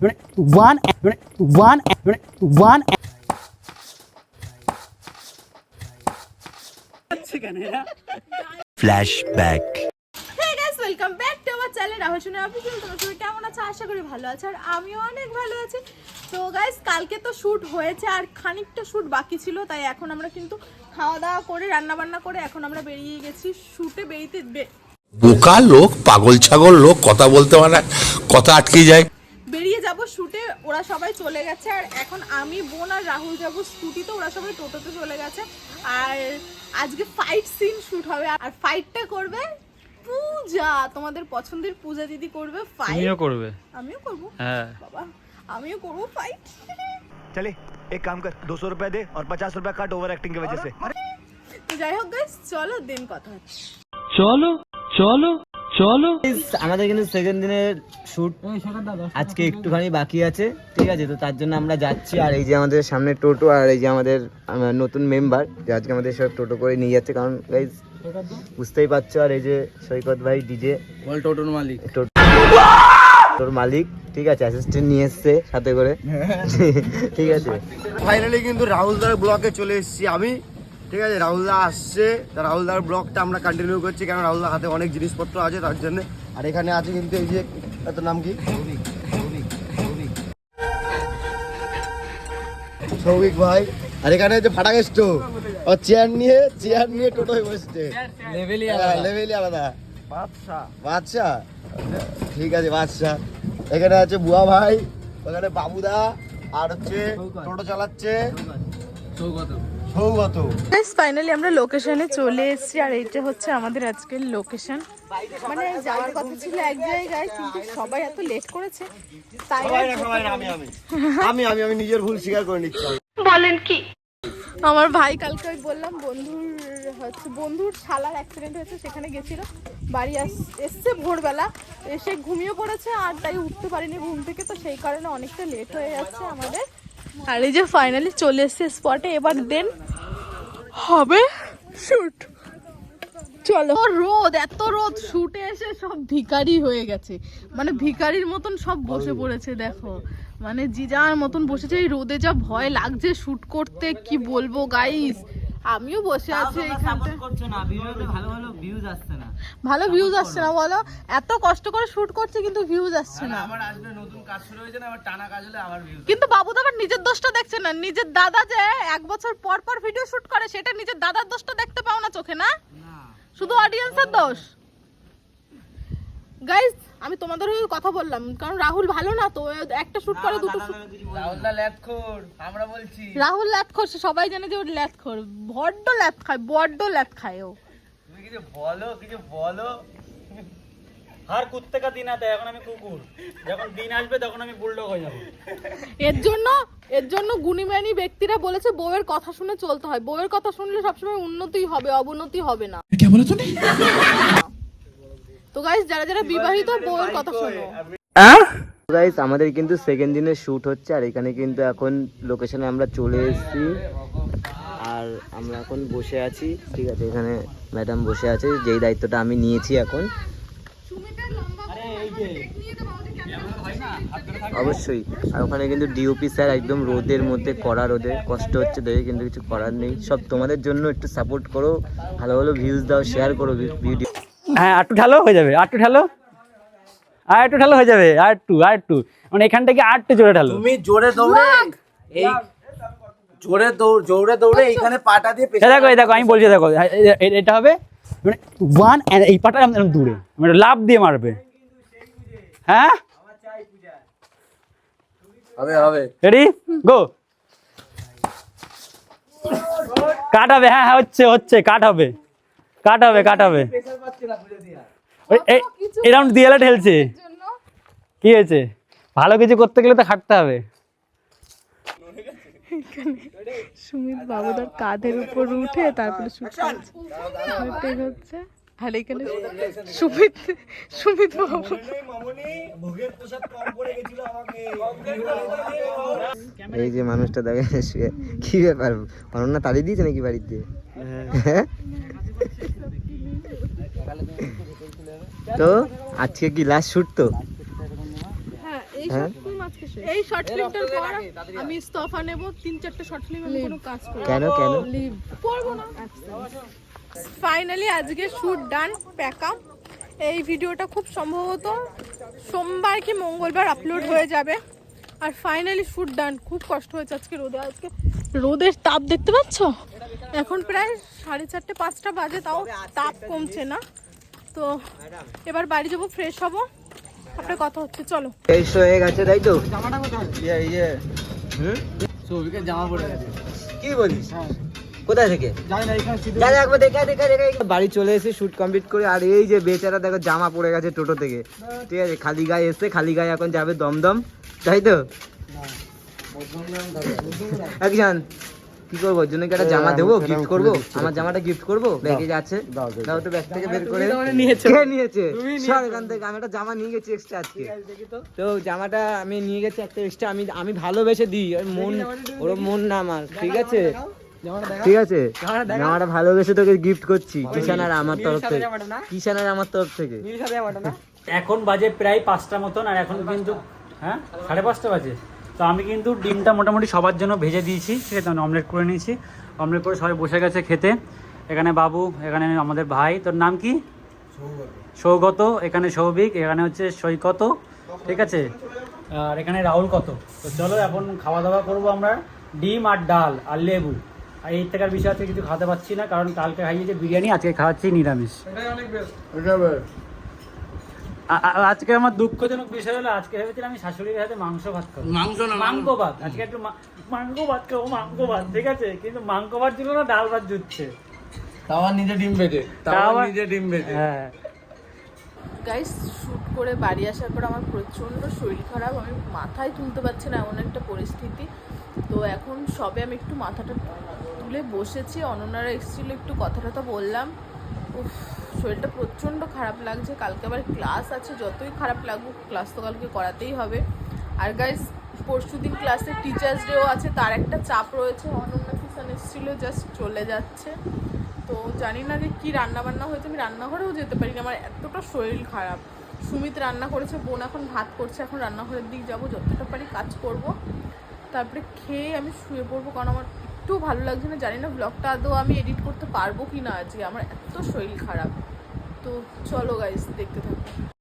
one one one. Flashback. হ্যাঁ guys welcome back to আমার channel Rahul Sona official তোমরা সবাই কেমন আছো? আশা করি ভালো আছো আর আমিও অনেক ভালো আছি। তো গাইস কালকে তো শ্যুট হয়েছে আর খানিকটা শ্যুট বাকি ছিল তাই এখন আমরা কিন্তু খাওয়া দাওয়া করে রান্না বান্না করে এখন আমরা বেরিয়ে গেছি শ্যুটে বেরিতে বোকা লোক পাগল ছাগল লোক কথা বলতে পারে না, কথা আটকে যায়। যাব শ্যুটে ওরা সবাই চলে গেছে আর এখন আমি বোন আর রাহুল যাব স্কুটিতে ওরা সবাই টোটোতে চলে গেছে আর আজকে ফাইট সিন শ্যুট হবে আর ফাইটটা করবে পূজা তোমাদের পছন্দের পূজা দিদি করবে ফাইট তুমিও করবে আমিও করবো হ্যাঁ বাবা আমিও করবো ফাইট चले एक काम कर दो सौ रुपया दे और पचास रुपया काट ओवर एक्टिंग की वजह से তো যাই হোক গাইস চলো দিন কথা হচ্ছে চলো চলো চলো। আমাদের কিন্তু সেকেন্ড দিনের শুট আজকে একটুখানি বাকি আছে ঠিক আছে? তো তার জন্য আমরা যাচ্ছি আর এই যে আমাদের সামনে টোটো আর এই যে আমাদের নতুন মেম্বার যে আজকে আমাদের সব টোটো করে নিয়ে যাচ্ছে। কারণ গাইজ বুঝতেই পারছ আর এই যে সৈকত ভাই ডিজে। টোটোর মালিক। টোটোর মালিক ঠিক আছে? অ্যাসিস্ট্যান্ট নিয়ে এসছে সাথে করে। ঠিক আছে? ফাইনালি কিন্তু রাহুলদার ব্লকে চলে এসেছি আমি। ঠিক আছে রাহুলদা আসছে। তা রাহুলদার ব্লগটা আমরা কন্টিনিউ করছি কারণ রাহুলদার হাতে অনেক জিনিসপত্র আছে তার জন্য। আর এখানে আছে কিন্তু এই যে এত নাম কি? সৌভিক ভাই। আর এখানে যে ফাটা গেস্টো ও চেয়ার নিয়ে চেয়ার নিয়ে টোটোয় বসছে। লেভেলই আলাদা। লেভেলই আলাদা। বাদশা বাদশা ঠিক আছে বাদশাহ। এখানে আছে বুয়া ভাই ওখানে বাবুদা আর হচ্ছে টোটো চালাচ্ছে। সৌগত গাইস ফাইনালি আমরা লোকেশনে চলে এসেছি আর এটা হচ্ছে আমাদের আজকের লোকেশন মানে যাওয়ার কথা ছিল এক জায়গায় কিন্তু সবাই এত লেট করেছে তাই আমি আমি। আমি আমি নিজের ভুল স্বীকার করে নিচ্ছি। আমার ভাই কালকে ওই বললাম বন্ধুর হচ্ছে বন্ধুর শালার অ্যাক্সিডেন্ট হয়েছে সেখানে গেছিল বাড়ি আস- এসছে ভোরবেলা এসে ঘুমিয়ে পড়েছে আর তাই উঠতে পারিনি ঘুম থেকে তো সেই কারণে অনেকটা লেট হয়ে যাচ্ছে আমাদের। আর এই যে ফাইনালি চলে এসছে স্পটে এবার দেন হবে? শুট চলো। রোদ এত রোদ শুটে এসে সব ভিখারি হয়ে গেছে। মানে ভিখারির মতন সব বসে পড়েছে দেখো। মানে জিজার মতন বসেছে এই রোদে যা ভয় লাগছে শুট করতে কি বলব গাইস আমিও বসে আছি এখানটা করছ না ভালো ভালো ভিউজ আসছে না। ভালো ভিউজ আসছে না বলো। এত কষ্ট করে শুট করছে কিন্তু ভিউজ আসছে না। কাজ শুরু হয়েছে না আবার টানা কাজ হলে আবার ভিউজ কিন্তু বাবু তো আবার নিজের দোষটা দেখছে না। নিজের দাদা যে এক বছর পর পর ভিডিও শুট করে সেটা নিজের দাদার দোষটা দেখতে পাও না চোখে না? শুধু অডিয়েন্সের দোষ? গাইস আমি তোমাদের কথা বললাম কারণ রাহুল ভালো না তো একটা শুট করে দুটো শুট রাহুলদা ল্যাথখোর আমরা বলছি। রাহুল ল্যাথ খোর সবাই জানে যে ও ল্যাথ খোর বড্ড ল্যাথ খায় বড্ড ল্যাথ খায় ও। তুমি কিছু বলো কিছু বলো। আর কুত্তে কা দিন আতে এখন আমি কুকুর। যখন দিন আসবে তখন আমি বুলডগ হয়ে যাব। এর জন্য এর জন্য গুণীমানী ব্যক্তিরা বলেছে বউয়ের কথা শুনে চলতে হয়। বউয়ের কথা শুনলে সবসময় উন্নতি হবে অবনতি হবে না। তো গাইস যারা যারা বিবাহিত বউয়ের কথা শোনো। গাইস আমাদের কিন্তু সেকেন্ড দিনের শুট হচ্ছে আর এখানে কিন্তু এখন লোকেশনে আমরা চলে এসেছি। আর আমরা এখন বসে আছি ঠিক আছে এখানে ম্যাডাম বসে আছে যেই দায়িত্বটা আমি নিয়েছি এখন। অবশ্যই। আর ওখানে কিন্তু ডিওপি স্যার একদম রোদের মধ্যে কড়া রোদে কষ্ট হচ্ছে দেখে কিন্তু কিছু করার নেই। সব তোমাদের জন্য একটু সাপোর্ট করো ভালো ভালো ভিউজ দাও শেয়ার করো ভিডিও হ্যাঁ আটটু ঢালো হয়ে যাবে আটটু ঢালো। আর একটু ঢালো হয়ে যাবে আর একটু আর একটু। মানে এখান থেকে আর একটু জোরে ঢালো। তুমি জোরে দৌড়ে এই জোরে দৌড় জোরে দৌড়ে এইখানে পাটা দিয়ে দেখো দেখো আমি বলছি দেখো এটা হবে মানে ওয়ান এই পাটা দূরে মানে লাভ দিয়ে মারবে। হ্যাঁ? হবে হবে। রেডি গো কাট হবে হ্যাঁ হ্যাঁ হচ্ছে হচ্ছে কাট হবে। কাট হবে কাট হবে। ওই- এই- এরকম দিয়ালে ঠেলছে কি হয়েছে? ভালো কিছু করতে গেলে তো খাটতে হবে। সুমিত বাবুদার কাঁধের উপর উঠে তারপরে শুট করছে হচ্ছে আর এখানে সুমিত সুমিত বাবু। এই যে মানুষটা দেখে শুয়ে কি ব্যাপার? অনন্যা তাড়িয়ে দিয়েছে নাকি বাড়িতে হ্যাঁ? তো আজকে কি লাস্ট শুট তো? হ্যাঁ এই শর্ট ফিল্মটার পর আমি ইস্তফা নেব তিন চারটে শর্ট ফিল্ম আমি কোনো কাজ করব কেন কেন? করব না। ফাইনালি আজকে শুট ডান প্যাক আপ এই ভিডিওটা খুব সম্ভবত সোমবার কি মঙ্গলবার আপলোড হয়ে যাবে। আর ফাইনালি শুট ডান খুব কষ্ট হয়েছে আজকে রোদে। আজকে রোদের তাপ দেখতে পাচ্ছ? এখন প্রায় সাড়ে চারটে পাঁচটা বাজে তাও তাপ কমছে না। তো এবার বাড়ি যাব ফ্রেশ হব। আপনার কথা হচ্ছে চলো। এই হয়ে গেছে তাই তো? ইয়ে ইয়ে। হুম? সৌভিকের জামা পড়ে গেছে। কি বলিস? কোথায় থেকে? জানি না এখানে যা যা, একবার দেখা দেখা দেখা বাড়ি চলে এসে শুট কমপ্লিট করে আর এই যে বেচারা দেখো জামা পড়ে গেছে টোটো থেকে। ঠিক আছে খালি গায়ে এসে খালি গায়ে এখন যাবে দমদম। তাই তো? একজন। কি করব? ওর জন্য কি একটা জামা দেবো? গিফট করব? আমার জামাটা গিফট করব? ব্যাগে যাচ্ছে দাও তো ব্যাগ থেকে বের করে নিয়েছো কে নিয়েছে। সর এখান থেকে আমি একটা জামা নিয়ে গেছি এক্সট্রা আজকে। তো? জামাটা আমি নিয়ে গেছি একটা এক্সট্রা আমি আমি ভালোবেসে দিই। ওর মন ওর মন না আমার ঠিক আছে? ঠিক আছে? জামাটা ভালোবেসে তোকে গিফট করছি কিষান আর আমার তরফ থেকে। কিষান আর আমার তরফ থেকে। এখন বাজে প্রায় পাঁচটা মতন আর এখন কিন্তু হ্যাঁ? সাড়ে পাঁচটা বাজে। তো আমি কিন্তু ডিমটা মোটামুটি সবার জন্য ভেজে দিয়েছি ঠিক আছে? আমি অমলেট করে নিয়েছি। অমলেট করে সবাই বসে গেছে খেতে। এখানে বাবু এখানে আমাদের ভাই। তোর নাম কি? সৌগত। এখানে সৌভিক এখানে হচ্ছে সৈকত ঠিক আছে? আর এখানে রাহুল কত? তো চলো এখন খাওয়া দাওয়া করব আমরা। ডিম আর ডাল আর লেবু। আর এই থেকে বিষয় আছে কিছু খাওয়াতে পারছি না কারণ কালকে খাইয়েছে বিরিয়ানি আজকে খাওয়াচ্ছি নিরামিষ। আজকে আমার দুঃখজনক বিষয় হলো আজকে ভেবেছিলাম আমি শাশুড়ির হাতে মাংস ভাত খাব। মাংস না মাংস। ভাত। আজকে একটু মা- মাংস ভাত খাব মাংস ভাত ঠিক আছে? কিন্তু মাংস ভাত ছিল না ডাল ভাত জুটছে। তাওয়ার নিজে ডিম বেজে তাওয়ার নিজে ডিম বেজে হ্যাঁ। গাইস শ্যুট করে বাড়ি আসার পর আমার প্রচণ্ড শরীর খারাপ আমি মাথায় তুলতে পারছি না এমন একটা পরিস্থিতি। তো এখন সবে আমি একটু মাথাটা তুলে বসেছি অননারা এসেছিল একটু কথা টথা বললাম। শরীরটা প্রচণ্ড খারাপ লাগছে। কালকে আবার ক্লাস আছে, যতই খারাপ লাগুক ক্লাস তো কালকে করাতেই হবে। আর গাইস পরশু দিন ক্লাসে টিচার্স ডেও আছে, তার একটা চাপ রয়েছে। অনন্যা কিষান এসেছিল জাস্ট চলে যাচ্ছে। তো জানি না যে কী রান্নাবান্না হয়েছে, আমি রান্নাঘরেও যেতে পারি আমার এতটা শরীর খারাপ। সুমিত রান্না করেছে, বোন এখন ভাত করছে, এখন রান্নাঘরের দিক যাব, যতটা পারি কাজ করব। তারপরে খেয়ে আমি শুয়ে পড়ব, কারণ আমার একটু ভালো লাগছে না। জানি না ব্লগটা আদৌ আমি এডিট করতে পারব কি না আজকে। আমার এত শরীর খারাপ। তো চলো গাইস দেখতে থাকো।